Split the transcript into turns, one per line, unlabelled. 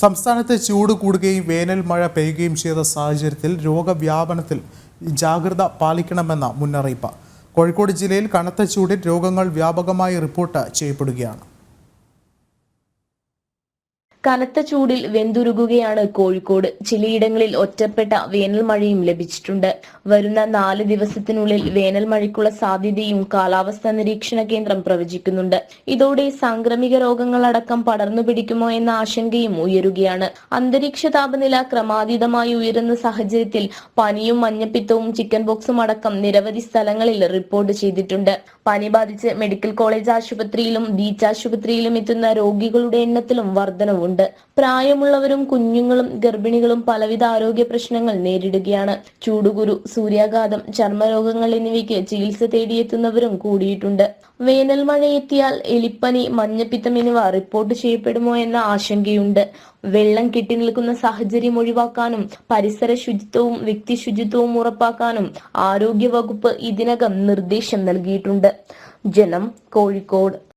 സംസ്ഥാനത്ത് ചൂട് കൂടുകയും വേനൽ മഴ പെയ്യുകയും ചെയ്ത സാഹചര്യത്തിൽ രോഗവ്യാപനത്തിൽ ജാഗ്രത പാലിക്കണമെന്ന മുന്നറിയിപ്പ്. കോഴിക്കോട് ജില്ലയിൽ കനത്ത ചൂടിൽ രോഗങ്ങൾ വ്യാപകമായി റിപ്പോർട്ട് ചെയ്യപ്പെടുകയാണ്.
കനത്ത ചൂടിൽ വെന്തുരുകുകയാണ് കോഴിക്കോട്. ചിലയിടങ്ങളിൽ ഒറ്റപ്പെട്ട വേനൽ മഴയും ലഭിച്ചിട്ടുണ്ട്. വരുന്ന നാല് ദിവസത്തിനുള്ളിൽ വേനൽ മഴയ്ക്കുള്ള സാധ്യതയും കാലാവസ്ഥാ നിരീക്ഷണ കേന്ദ്രം പ്രവചിക്കുന്നുണ്ട്. ഇതോടെ സാംക്രമിക രോഗങ്ങളടക്കം പടർന്നു പിടിക്കുമോ എന്ന ആശങ്കയും ഉയരുകയാണ്. അന്തരീക്ഷ താപനില ക്രമാതീതമായി ഉയരുന്ന സാഹചര്യത്തിൽ പനിയും മഞ്ഞപ്പിത്തവും ചിക്കൻ ബോക്സും അടക്കം നിരവധി സ്ഥലങ്ങളിൽ റിപ്പോർട്ട് ചെയ്തിട്ടുണ്ട്. പനി ബാധിച്ച് മെഡിക്കൽ കോളേജ് ആശുപത്രിയിലും ബീച്ച് ആശുപത്രിയിലും എത്തുന്ന രോഗികളുടെ എണ്ണത്തിലും വർധനവുണ്ട്. പ്രായമുള്ളവരും കുഞ്ഞുങ്ങളും ഗർഭിണികളും പലവിധ ആരോഗ്യ പ്രശ്നങ്ങൾ നേരിടുകയാണ്. ചൂടുകുരു സൂര്യാഘാതം ചർമ്മരോഗങ്ങൾ എന്നിവയ്ക്ക് ചികിത്സ തേടിയെത്തുന്നവരും കൂടിയിട്ടുണ്ട്. വേനൽ മഴ എത്തിയാൽ എലിപ്പനി മഞ്ഞപ്പിത്തം എന്നിവ റിപ്പോർട്ട് ചെയ്യപ്പെടുമോ എന്ന ആശങ്കയുണ്ട്. വെള്ളം കെട്ടിനിൽക്കുന്ന സാഹചര്യം ഒഴിവാക്കാനും പരിസര ശുചിത്വവും വ്യക്തി ശുചിത്വവും ഉറപ്പാക്കാനും ആരോഗ്യ വകുപ്പ് ഇതിനകം നിർദ്ദേശം നൽകിയിട്ടുണ്ട്. ജനം കോഴിക്കോട്.